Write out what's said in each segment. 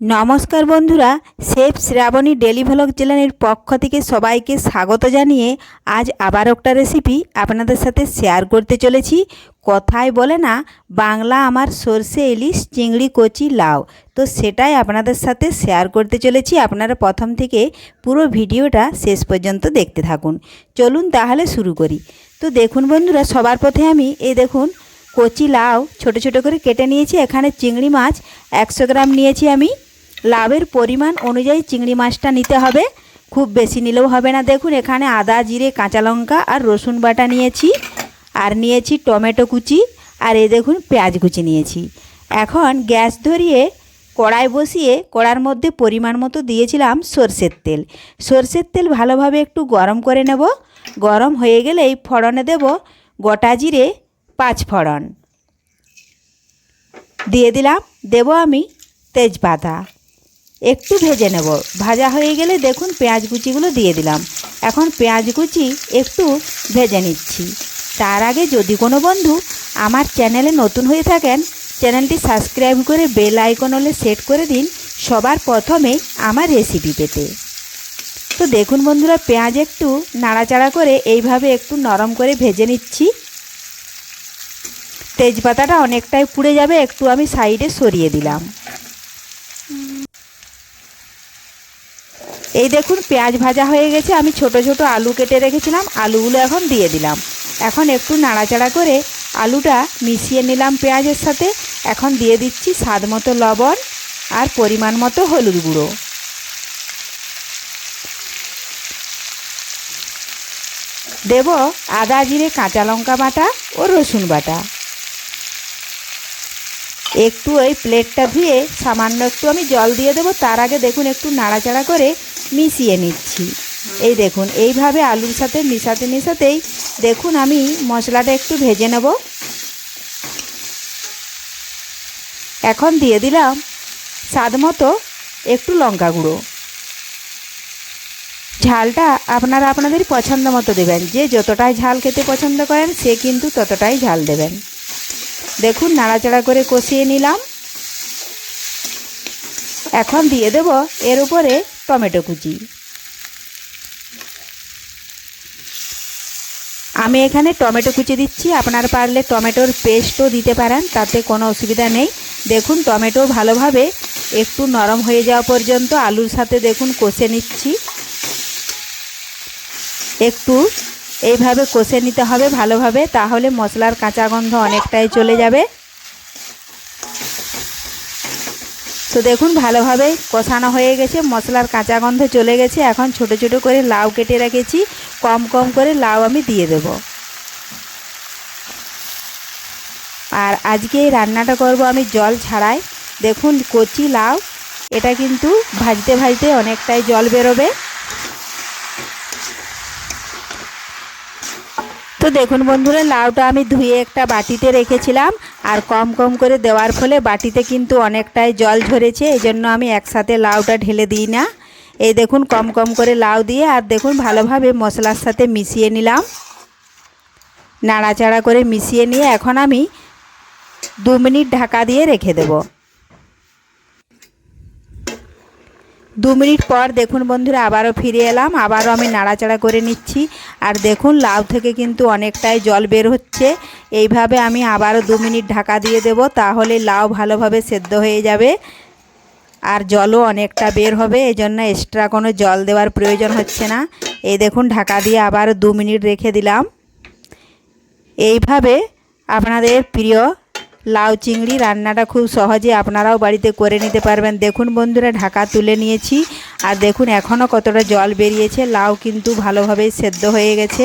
নমস্কার বন্ধুরা chef Shrabani daily vlog চ্যানেলের পক্ষ থেকে সবাইকে স্বাগত জানিয়ে আজ আবার একটা রেসিপি আপনাদের সাথে শেয়ার করতে চলেছি। কথায় বলে না, বাংলা আমার সর্ষে, ইলিশ, চিংড়ি, কচি, লাউ। তো সেটাই আপনাদের সাথে শেয়ার করতে চলেছি। আপনারা প্রথম থেকে পুরো ভিডিওটা শেষ পর্যন্ত দেখতে থাকুন। চলুন তাহলে শুরু করি। তো দেখুন বন্ধুরা, সবার পথে আমি এই দেখুন, কচি, লাউ ছোট ছোট করে কেটে নিয়েছি। এখানে চিংড়ি মাছ একশো গ্রাম নিয়েছি আমি। লাভের পরিমাণ অনুযায়ী চিংড়ি মাছটা নিতে হবে। খুব বেশি নিলেও হবে না। দেখুন, এখানে আদা, জিরে, কাঁচা লঙ্কা আর রসুন বাটা নিয়েছি। আর নিয়েছি টমেটো কুচি আর এই দেখুন পেঁয়াজ কুচি নিয়েছি। এখন গ্যাস ধরিয়ে কড়াই বসিয়ে কড়ার মধ্যে পরিমাণ মতো দিয়েছিলাম সর্ষের তেল। সর্ষের তেল ভালোভাবে একটু গরম করে নেব। গরম হয়ে গেলেই ফড়নে দেব গোটা জিরে পাঁচ ফড়ন। দিয়ে দিলাম, দেব আমি তেজপাতা। একটু ভেজে নেব। ভাজা হয়ে গেলে দেখুন পেঁয়াজ কুচিগুলো দিয়ে দিলাম। এখন পেঁয়াজ কুচি একটু ভেজে নিচ্ছি। তার আগে যদি কোনো বন্ধু আমার চ্যানেলে নতুন হয়ে থাকেন, চ্যানেলটি সাবস্ক্রাইব করে বেল আইকন হলে সেট করে দিন সবার প্রথমে আমার রেসিপি পেতে। তো দেখুন বন্ধুরা, পেঁয়াজ একটু নাড়াচাড়া করে এইভাবে একটু নরম করে ভেজে নিচ্ছি। তেজপাতাটা অনেকটাই পুড়ে যাবে, একটু আমি সাইডে সরিয়ে দিলাম। এই দেখুন, পেঁয়াজ ভাজা হয়ে গেছে। আমি ছোট ছোট আলু কেটে রেখেছিলাম, আলুগুলো এখন দিয়ে দিলাম। এখন একটু নাড়াচাড়া করে আলুটা মিশিয়ে নিলাম পেঁয়াজের সাথে। এখন দিয়ে দিচ্ছি স্বাদ মতো লবণ আর পরিমাণ মতো হলুদ গুঁড়ো। দেব আদা, জিরে, কাঁচা লঙ্কা বাটা ও রসুন বাটা। একটু ওই প্লেটটা ধুয়ে সামান্য একটু আমি জল দিয়ে দেবো, তার আগে দেখুন একটু নাড়াচাড়া করে মিশিয়ে নিচ্ছি। এই দেখুন, এইভাবে আলুর সাথে মিশাতে মিশাতেই দেখুন আমি মশলাটা একটু ভেজে নেব। এখন দিয়ে দিলাম স্বাদ মতো একটু লঙ্কা গুঁড়ো। ঝালটা আপনারা আপনাদের পছন্দ মতো দেবেন, যে যতটাই ঝাল খেতে পছন্দ করেন সে কিন্তু ততটাই ঝাল দেবেন। দেখুন, নাড়াচাড়া করে কষিয়ে নিলাম। এখন দিয়ে দেব এর উপরে টমেটো কুচি। আমি এখানে টমেটো কুচি দিচ্ছি। আপনার পারলে টমেটোর পেস্টও দিতে পারেন, তাতে কোনো অসুবিধা নেই। দেখুন, টমেটো ভালোভাবে একটু নরম হয়ে যাওয়া পর্যন্ত আলুর সাথে দেখুন কষে নিচ্ছি। একটু এইভাবে কষে নিতে হবে ভালোভাবে, তাহলে মশলার কাঁচা গন্ধ অনেকটাই চলে যাবে। তো দেখুন, ভালোভাবে কষানো হয়ে গেছে, মশলার কাঁচা গন্ধ চলে গেছে। এখন ছোট ছোট করে লাউ কেটে রেখেছি, কম কম করে লাউ আমি দিয়ে দেব। আর আজকে এই রান্নাটা করব আমি জল ছাড়াই। দেখুন, কচি লাউ, এটা কিন্তু ভাজতে ভাজতে অনেকটাই জল বেরোবে। তো দেখুন বন্ধুরা, লাউটা আমি ধুয়ে একটা বাটিতে রেখেছিলাম আর কম কম করে দেওয়ার ফলে বাটিতে কিন্তু অনেকটাই জল ঝরেছে এই জন্য আমি একসাথে লাউটা ঢেলে দিই না। এই দেখুন, কম কম করে লাউ দিয়ে আর দেখুন ভালোভাবে মশলার সাথে মিশিয়ে নিলাম। নাড়াচাড়া করে মিশিয়ে নিয়ে এখন আমি দু মিনিট ঢাকা দিয়ে রেখে দেবো। দু মিনিট পর দেখুন বন্ধুরা, আবারও ফিরে এলাম, আবারও আমি নাড়াচাড়া করে নিচ্ছি। আর দেখুন, লাউ থেকে কিন্তু অনেকটাই জল বের হচ্ছে। এইভাবে আমি আবারও দু মিনিট ঢাকা দিয়ে দেব, তাহলে লাউ ভালোভাবে সেদ্ধ হয়ে যাবে। আর জলও অনেকটা বের হবে এই জন্য এক্সট্রা কোনো জল দেওয়ার প্রয়োজন হচ্ছে না। এই দেখুন, ঢাকা দিয়ে আবারও দু মিনিট রেখে দিলাম। এইভাবে আপনাদের প্রিয় লাউ চিংড়ি রান্নাটা খুব সহজে আপনারাও বাড়িতে করে নিতে পারবেন। দেখুন বন্ধুরা, ঢাকা তুলে নিয়েছি। আর দেখুন, এখনও কতটা জল বেরিয়েছে। লাউ কিন্তু ভালোভাবেই সেদ্ধ হয়ে গেছে।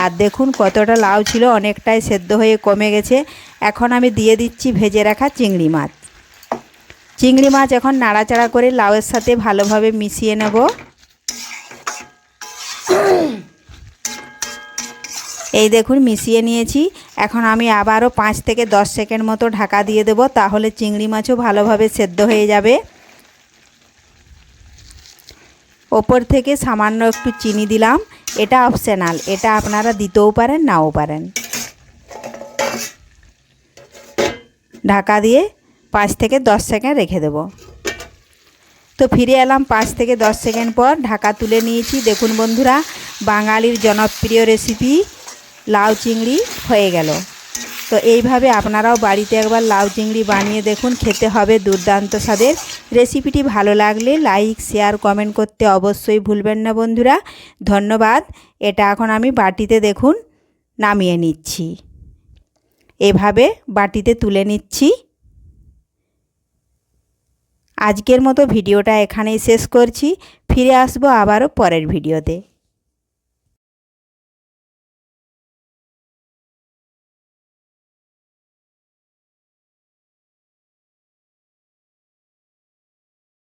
আর দেখুন, কতটা লাউ ছিল, অনেকটাই সেদ্ধ হয়ে কমে গেছে। এখন আমি দিয়ে দিচ্ছি ভেজে রাখা চিংড়ি মাছ। চিংড়ি মাছ এখন নাড়াচাড়া করে লাউয়ের সাথে ভালোভাবে মিশিয়ে নেব। এই দেখুন, মিশিয়ে নিয়েছি। এখন আমি আবারও পাঁচ থেকে দশ সেকেন্ড মতো ঢাকা দিয়ে দেব, তাহলে চিংড়ি মাছও ভালোভাবে সেদ্ধ হয়ে যাবে। ওপর থেকে সামান্য একটু চিনি দিলাম, এটা অপশনাল, এটা আপনারা দিতেও পারেন, নাও পারেন। ঢাকা দিয়ে পাঁচ থেকে দশ সেকেন্ড রেখে দেব। তো ফিরে এলাম পাঁচ থেকে দশ সেকেন্ড পর, ঢাকা তুলে নিয়েছি। দেখুন বন্ধুরা, বাঙালির জনপ্রিয় রেসিপি লাউ চিংড়ি হয়ে গেল। তো এইভাবে আপনারাও বাড়িতে একবার লাউ চিংড়ি বানিয়ে দেখুন, খেতে হবে দুর্দান্ত স্বাদের। রেসিপিটি ভালো লাগলে লাইক, শেয়ার, কমেন্ট করতে অবশ্যই ভুলবেন না বন্ধুরা। ধন্যবাদ। এটা এখন আমি বাটিতে দেখুন নামিয়ে নিচ্ছি। এভাবে বাটিতে তুলে নিচ্ছি। আজকের মতো ভিডিওটা এখানেই শেষ করছি। ফিরে আসব আবারও পরের ভিডিওতে।